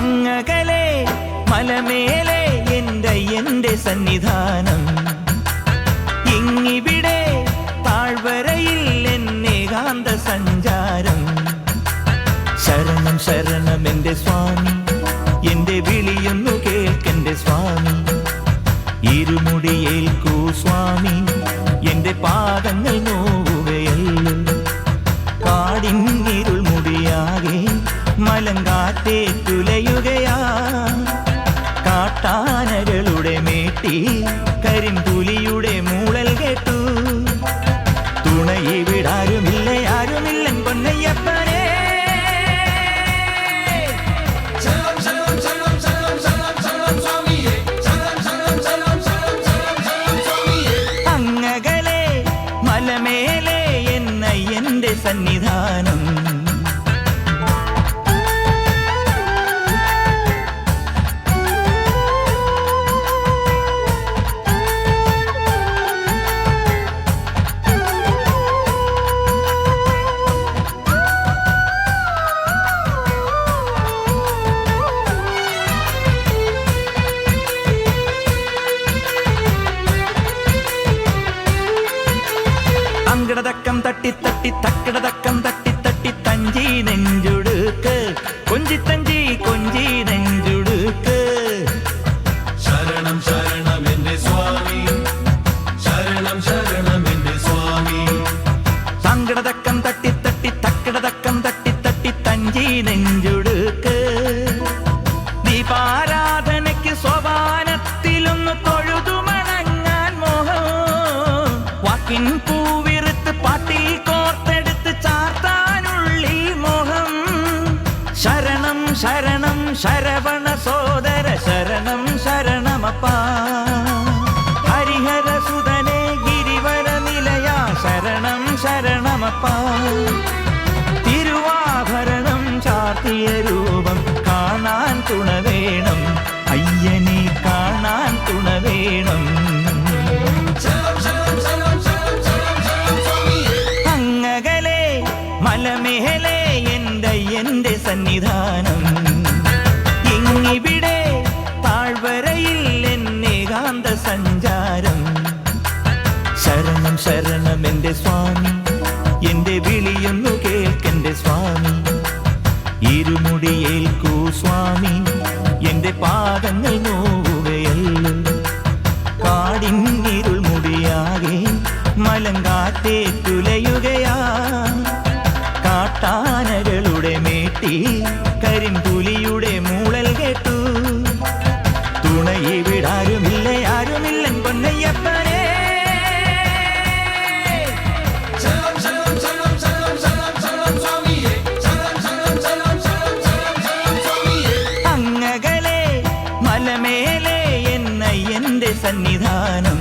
അങ്ങകലെ മലമേലെ എന്റെ എന്റെ സന്നിധാനം. ഇങ്ങിവിടെ താഴ്വരയിൽ എന്നേകാന്ത സഞ്ചാരം. ശരണം ശരണം എന്റെ സ്വാമി എന്റെ വിളിയൊന്നു കേൾക്കെന്റെ സ്വാമി. ഇരുമുടിയേൽക്കൂ സ്വാമി എന്റെ പാദങ്ങൾ നോവുകയല്ലോ. കാടിന്നിരുൾ മുടിയാകെ മലങ്കാറ്റേ തുലയുകയാ കാട്ടാനകളുടെ മേട്ടി കരിമ്പുലിയുടെ മൂളൽ കേട്ടു. തുണയിവിടാരുമില്ല ആരുമില്ലൻ പൊന്നയ്യപ്പനെ. അങ്ങകലെ മലമേലെ എന്നയ്യന്റെ ശരണം അങ്കടതക്കം തട്ടി തട്ടി തക്കട തക്കം തട്ടി തട്ടി തഞ്ചി നെഞ്ചുടുക്ക്. കൊഞ്ചി തഞ്ചി കൊഞ്ചി നെഞ്ചുടുക്ക്. ശരണം ശരണം എന്റെ സ്വാമി. ശരണം ശരണം എന്റെ സ്വാമി. സങ്കടതക്കം തട്ടി തട്ടി തക്കടതക്കം തട്ടി തട്ടി തഞ്ചി നെഞ്ചുടുക്ക്. ദീപാരാധനയ്ക്ക് സോപാനത്തിലൊന്ന് തൊഴുതു മണങ്ങാൻ മോഹം. വാക്കിൻ ശരണം ശരവണ സോദര ശരണം ശരണമപ്പാ. ഹരിഹര സുതനെ ഗിരിവര നിലയ ശരണം ശരണമപ്പാ. തിരുവാഭരണം ചാർത്തിയ രൂപം കാണാൻ തുണ വേണം അയ്യനെ കാണാൻ തുണ വേണം അങ്ങകലെ എന്റെ എന്റെ സന്നിധാനം എന്റെ സ്വാമി. എന്റെ വിളിയൊന്നു കേൾക്കെന്റെ സ്വാമി. ഇരുമുടിയേൽക്കൂ സ്വാമി. എന്റെ പാദങ്ങൾ നോവുകയല്ലോ കാടിന്നിരുൾ മുടിയാകെ മലങ്കാറ്റേ തുലയുകയാ. കാട്ടാനകളുടെ മേട്ടി സന്നിധാനം.